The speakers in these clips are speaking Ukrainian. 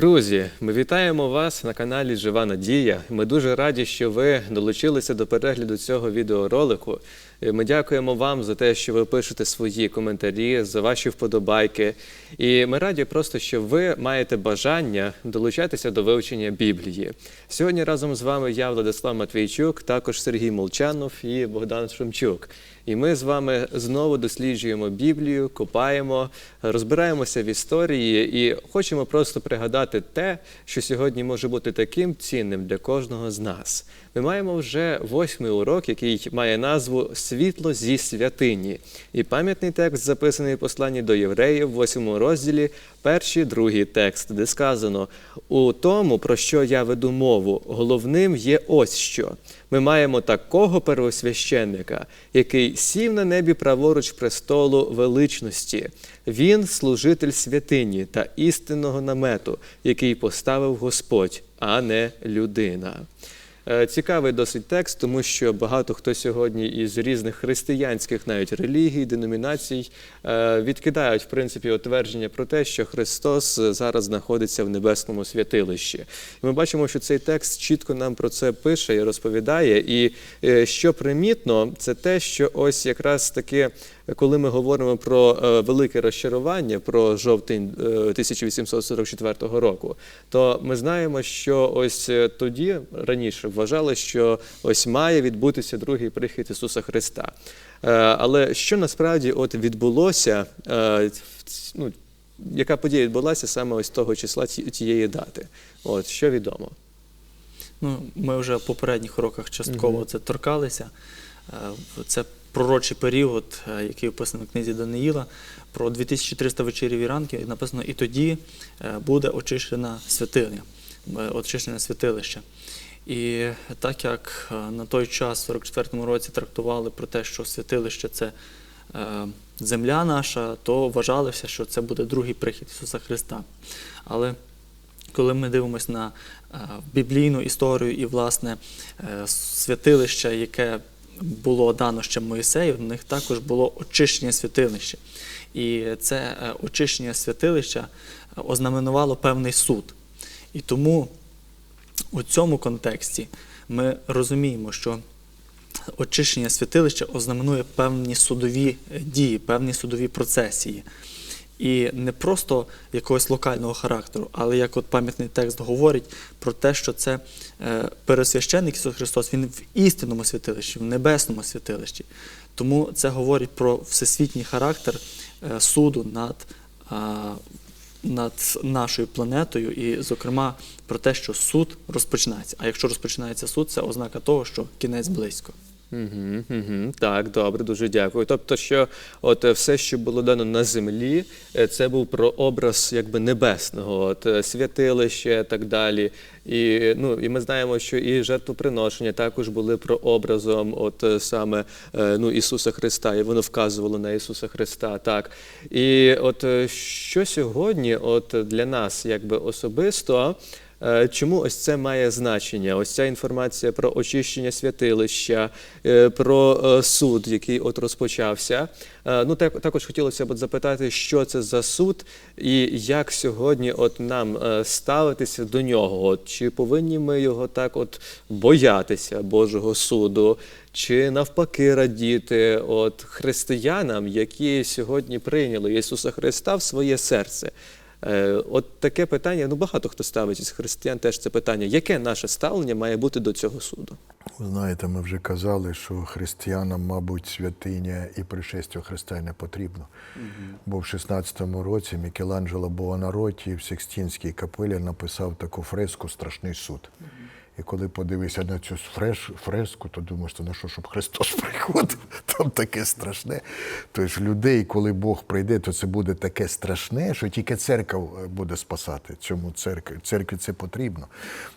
Друзі, ми вітаємо вас на каналі Жива Надія. Ми дуже раді, що ви долучилися до перегляду цього відеоролику. Е, Ми дякуємо вам за те, що ви пишете свої коментарі, за ваші вподобайки. І ми раді просто, що ви маєте бажання долучатися до вивчення Біблії. Сьогодні разом з вами я, Владислав Матвійчук, також Сергій Молчанов і Богдан Шумчук. І ми з вами знову досліджуємо Біблію, копаємо, розбираємося в історії і хочемо просто пригадати те, що сьогодні може бути таким цінним для кожного з нас. Ми маємо вже восьмий урок, який має назву Світло зі святині. І пам'ятний текст записаний в посланні до євреїв восьмому розділі, перший, другий текст, де сказано: у тому, про що я веду мову, головним є ось що. Ми маємо такого первосвященника, який сів на небі праворуч престолу величності. Він служитель святині та істинного намету, який поставив Господь, а не людина. Е, Цікавий досить текст, тому що багато хто сьогодні із різних християнських навіть релігій, деномінацій е, відкидають в принципі утвердження про те, що Христос зараз знаходиться в небесному святилищі. Ми бачимо, що цей текст чітко нам про це пише і розповідає. І е, що примітно, це те, що ось якраз таки. Коли ми говоримо про е, велике розчарування, про жовтень е, 1844 року, то ми знаємо, що ось е, тоді раніше вважали, що ось має відбутися другий прихід Ісуса Христа. Е, але що насправді от відбулося, е, ну, яка подія відбулася саме ось того числа тієї дати? От що відомо? Ну, ми вже в попередніх уроках частково це торкалися. Е, Це пророчий період, е, який описаний в книзі Даниїла, про 2300 вечерів і ранків, написано, і тоді е, буде очищена святиня, е, очищене святилище. І так як на той час, в 44-му році, трактували про те, що святилище це земля наша, то вважалося, що це буде другий прихід Ісуса Христа. Але коли ми дивимося на біблійну історію і, власне, святилище, яке було дано ще Моїсею, в них також було очищення святилища. І це е, очищення святилища е, ознаменувало певний суд. І тому у цьому контексті ми розуміємо, що очищення святилища ознаменує певні судові е, дії, певні судові процесії. І не просто якогось локального характеру, але як от пам'ятний текст говорить про те, що це е, пересвященник Ісус Христос, Він в істинному святилищі, в небесному святилищі. Тому це говорить про всесвітній характер е, суду над, над нашою планетою, і, зокрема, про те, що суд розпочинається. А якщо розпочинається суд, це ознака того, що кінець близько. Угу, угу. Так, добре, дуже дякую. Тобто, що от е, все, що було дано на землі, е, це був прообраз якби небесного, от е, святилище і так далі. І, ну, і ми знаємо, що і жертвоприношення також були прообразом от саме ну, Ісуса Христа, і воно вказувало на Ісуса Христа. Так. І от що сьогодні от для нас якби особисто. Е, Чому ось це має значення? Ось ця інформація про очищення святилища, е, про е, суд, який от розпочався. Ну так також хотілося б запитати, що це за суд, і як сьогодні от нам ставитися до нього? От чи повинні ми його так от боятися Божого суду? Чи навпаки радіти от християнам, які сьогодні прийняли Ісуса Христа в своє серце? Е, От таке питання, ну багато хто ставить із християн теж це питання. Яке наше ставлення має бути до цього суду? Ви знаєте, ми вже казали, що християнам, мабуть, святиня і пришестя Христа не потрібно. Бо в 16-му році Мікеланджело Буонароті в Секстінській капелі написав таку фреску Страшний суд. І коли подивився на цю фреш, фреску, то думаєш, то на що, щоб Христос приходив? Там таке страшне. Тож людей, коли Бог прийде, то це буде таке страшне, що тільки церква е, буде спасати. Цьому церкві. Церкві це потрібно.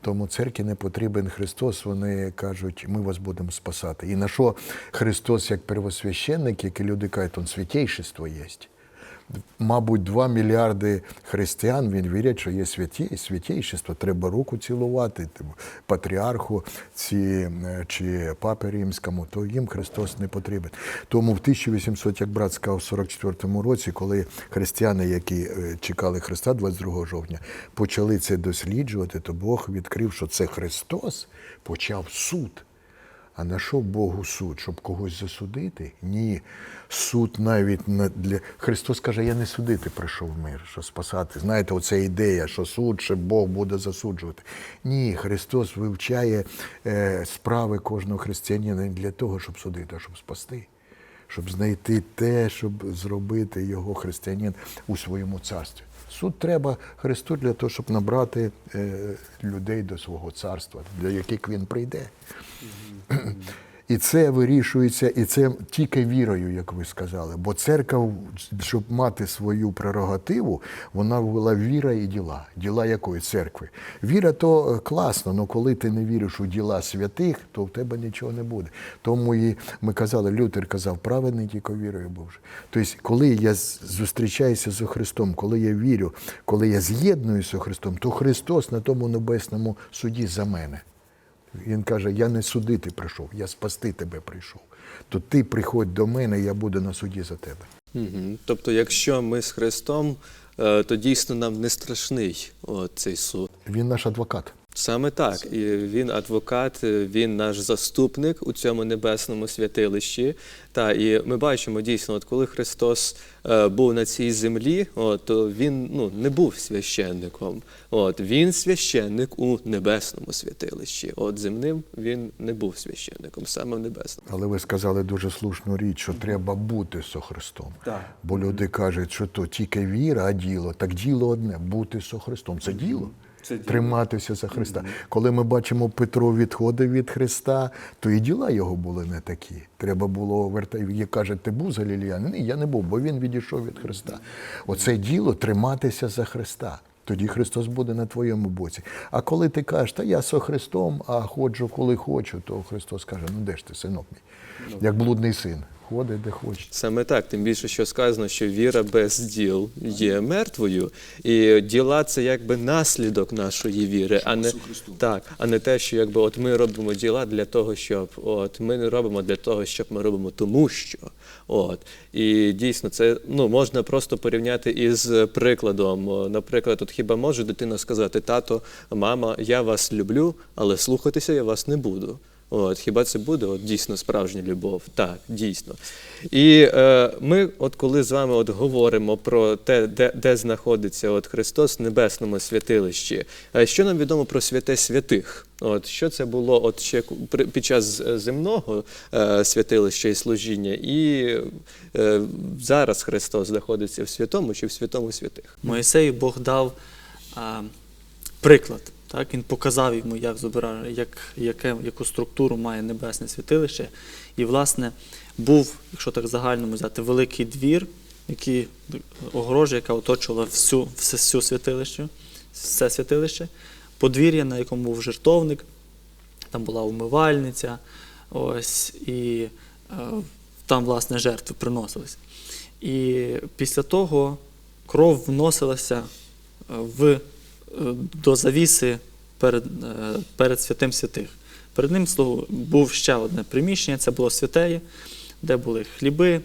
Тому церкві не потрібен Христос. Вони кажуть, ми вас будемо спасати. І на що Христос, як первосвященник, як і люди кажуть, он святейшество є. Мабуть, 2 мільярди християн він вірять, що є святі, святійшество. Треба руку цілувати типу, патріарху ці, е, чи папі римському, то їм Христос не потрібен. Тому в 1800, як брат сказав, в 44-му році, коли християни, які е, чекали Христа 22 жовтня, почали це досліджувати, то Бог відкрив, що це Христос почав суд. А на що Богу суд? Щоб когось засудити? Ні. Суд навіть на для Христос каже, я не судити прийшов в мир, що спасати. Знаєте, оця ідея, що суд, що Бог буде засуджувати. Ні, Христос вивчає е, справи кожного християнина не для того, щоб судити, а щоб спасти. Щоб знайти те, щоб зробити його християнин у своєму царстві. Суд треба Христу для того, щоб набрати е, людей до свого царства, для яких він прийде. І це вирішується, і це тільки вірою, як ви сказали. Бо церква, щоб мати свою прерогативу, вона ввела віра і діла. Діла якої церкви? Віра то е, класно, але коли ти не віриш у діла святих, то в тебе нічого не буде. Тому і ми казали, Лютер казав, праведний тільки вірою Боже. Тобто, коли я зустрічаюся з Христом, коли я вірю, коли я з'єднуюся з Христом, то Христос на тому небесному суді за мене. Він каже: Я не судити прийшов, я спасти тебе прийшов. То ти приходь до мене, я буду на суді за тебе. Угу. Тобто, якщо ми з Христом, е, то дійсно нам не страшний цей суд. Він наш адвокат. Саме так. І він адвокат, е, він наш заступник у цьому небесному святилищі. Та і ми бачимо дійсно, от коли Христос е, був на цій землі, от, то він ну, не був священником. От він священник у небесному святилищі. От земним він не був священником, саме в небесному. Але ви сказали дуже слушну річ, що треба бути со Христом. Так. Бо люди кажуть, що то тільки віра, а діло. Так діло одне бути со Христом. Це діло. Це. Триматися за Христа. Коли ми бачимо Петро відходив від Христа, то і діла його були не такі. Треба було вертати. Як каже, ти був за Ні, я не був, бо він відійшов від Христа. Оце діло триматися за Христа. Тоді Христос буде на твоєму боці. А коли ти кажеш, та я со Христом, а ходжу, коли хочу, то Христос каже: ну де ж ти, синок мій? Як блудний син, ходить, де хоче. Саме так, тим більше, що сказано, що віра без діл є мертвою, і діла це якби наслідок нашої віри, а не так, а не те, що якби от ми робимо діла для того, щоб от ми не робимо для того, щоб ми робимо тому, що от і дійсно це ну можна просто порівняти із прикладом. Наприклад, от хіба може дитина сказати: тато, мама, я вас люблю, але слухатися я вас не буду. От, хіба це буде от, дійсно справжня любов? Так, дійсно. І е, ми, от коли з вами от говоримо про те, де, де знаходиться от Христос в небесному святилищі, е, що нам відомо про святе святих? От що це було от ще під час е, земного е, святилища і служіння, і е, зараз Христос знаходиться в святому чи в святому святих? Моїсею Бог дав а, приклад. Так? Він показав йому, як зображає, як, яке, яку структуру має небесне святилище. І, власне, був, якщо так загальному взяти, великий двір, який огорожа, яка оточувала всю, всю святилище, все святилище, подвір'я, на якому був жертовник, там була умивальниця, ось, і е, там, власне, жертви приносились. І після того кров вносилася е, в, до завіси перед, е, перед святим святих. Перед ним слугу- був ще одне приміщення, це було святеє, де були хліби,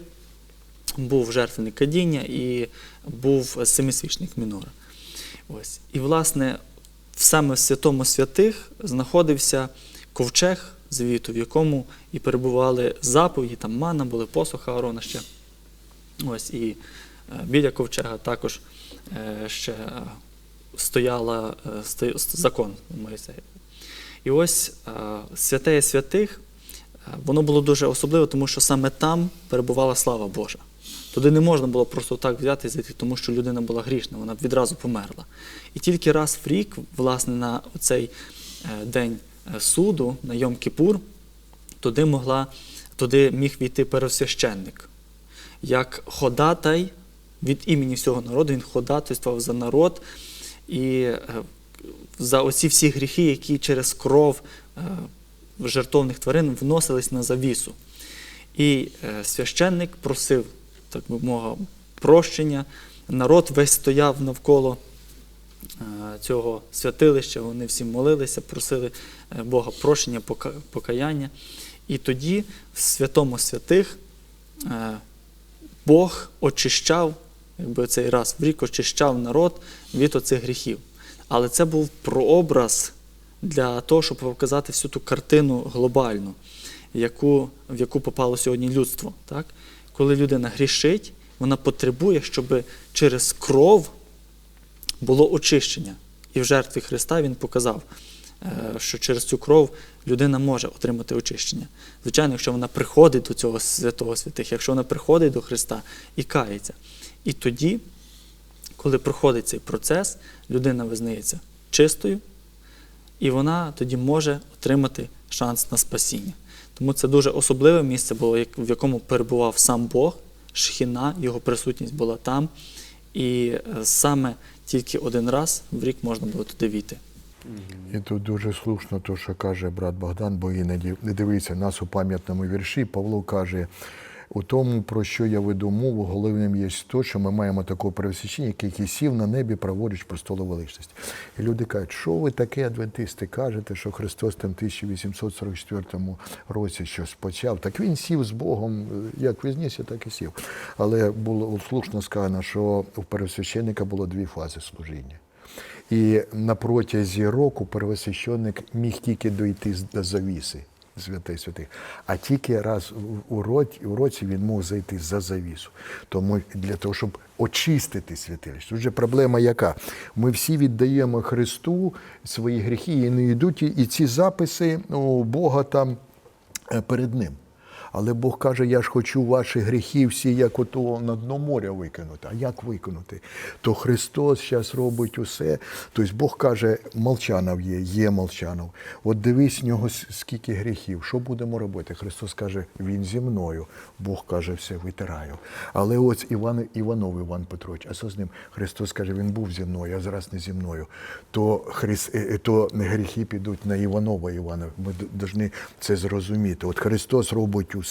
був жертвенник кадіння і був семисвічник мінора. Ось. І, власне, саме в святому святих знаходився ковчег звіту, в якому і перебували заповіді, там мана, були посуха Аарона ще. Ось, і е, біля ковчега також е, ще е, стояла е, закон Моїсея. І ось е, святеє святих, е, воно було дуже особливо, тому що саме там перебувала слава Божа. Туди не можна було просто так взяти і зайти, тому що людина була грішна, вона б відразу померла. І тільки раз в рік, власне, на цей день суду, на Йом-Кіпур, туди, могла, туди міг війти первосвященник. Як ходатай від імені всього народу, він ходатайствував за народ і е, за оці всі гріхи, які через кров е, жертовних тварин вносились на завісу. І е, священник просив, так би мовити, прощення. Народ весь стояв навколо цього святилища, вони всі молилися, просили Бога прощення, покаяння. І тоді в святому святих Бог очищав, якби цей раз в рік очищав народ від оцих гріхів. Але це був прообраз для того, щоб показати всю ту картину глобальну, яку, в яку попало сьогодні людство. Так? Коли людина грішить, вона потребує, щоб через кров було очищення. І в жертві Христа Він показав, е, що через цю кров людина може отримати очищення. Звичайно, якщо вона приходить до цього святого святих, якщо вона приходить до Христа і кається. І тоді, коли проходить цей процес, людина визнається чистою, і вона тоді може отримати шанс на спасіння. Тому це дуже особливе місце було, в якому перебував сам Бог, Шхіна, його присутність була там. І е, саме тільки один раз в рік можна було туди війти. І тут дуже слушно те, що каже брат Богдан, бо іноді не дивиться нас у пам'ятному вірші. Павло каже: у тому, про що я веду мову, головним є те, що ми маємо такого пересвящення, який сів на небі, праворуч престолу величності. І люди кажуть, що ви таке, адвентисти, кажете, що Христос там в 1844 році щось почав. Так він сів з Богом, е, як візнісся, так і сів. Але було слушно сказано, що у пересвященника було дві фази служіння. І на протязі року первосвященник міг тільки дойти до завіси святий святих, а тільки раз у- році, у році він мог зайти за завісу. Тому для того, щоб очистити святилище. Тут же проблема яка? Ми всі віддаємо Христу свої гріхи і не йдуть, і- і ці записи у Бога там е, перед ним. Але Бог каже, я ж хочу ваші гріхи всі, як ото на дно моря викинути. А як викинути? То Христос зараз робить усе. Тобто Бог каже, Молчанов є, є Молчанов. От дивись в нього скільки гріхів. Що будемо робити? Христос каже, Він зі мною. Бог каже, все, витираю. Але ось Іван Іванов Іван Петрович, а що з ним? Христос каже, він був зі мною, а зараз не зі мною. То, Хрис, е, е, то гріхи підуть на Іванова Івана. Ми повинні це зрозуміти. От Христос робить усе,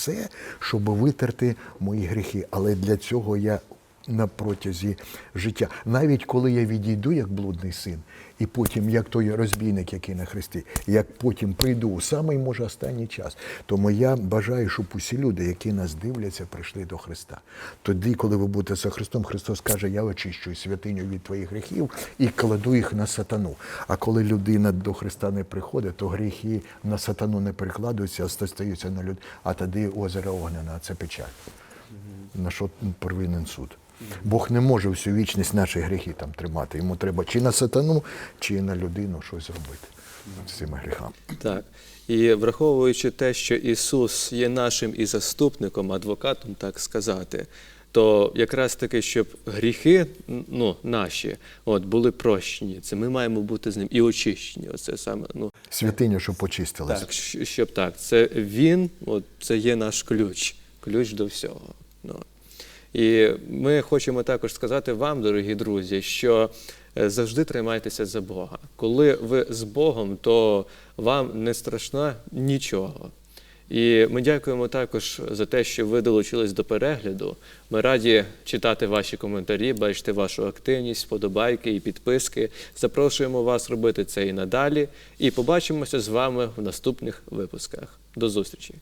щоб витерти мої гріхи. Але для цього я на протязі життя. Навіть коли я відійду як блудний син, і потім, як той розбійник, який на хресті, як потім прийду у самий може останній час. Тому я бажаю, щоб усі люди, які нас дивляться, прийшли до Христа. Тоді, коли ви будете за Христом, Христос каже, я очищую святиню від твоїх гріхів і кладу їх на сатану. А коли людина до Христа не приходить, то гріхи на сатану не перекладаються, а стаються на люд. А тоді озеро огняне, а це печаль. На що первинен суд. Бог не може всю вічність наші гріхи там тримати. Йому треба чи на сатану, чи на людину щось зробити з цими гріхами. Так. І враховуючи те, що Ісус є нашим і заступником, адвокатом, так сказати, то якраз таки, щоб гріхи ну, наші от, були прощені, це ми маємо бути з ним і очищені. Оце саме ну, Святиня, щоб почистилася. так, щоб так. Це він, от, це є наш ключ, ключ до всього. Ну. І ми хочемо також сказати вам, дорогі друзі, що е, завжди тримайтеся за Бога. Коли ви з Богом, то вам не страшно нічого. І ми дякуємо також за те, що ви долучились до перегляду. Ми раді читати ваші коментарі, бачити вашу активність, вподобайки і підписки. Запрошуємо вас робити це і надалі. І побачимося з вами в наступних випусках. До зустрічі!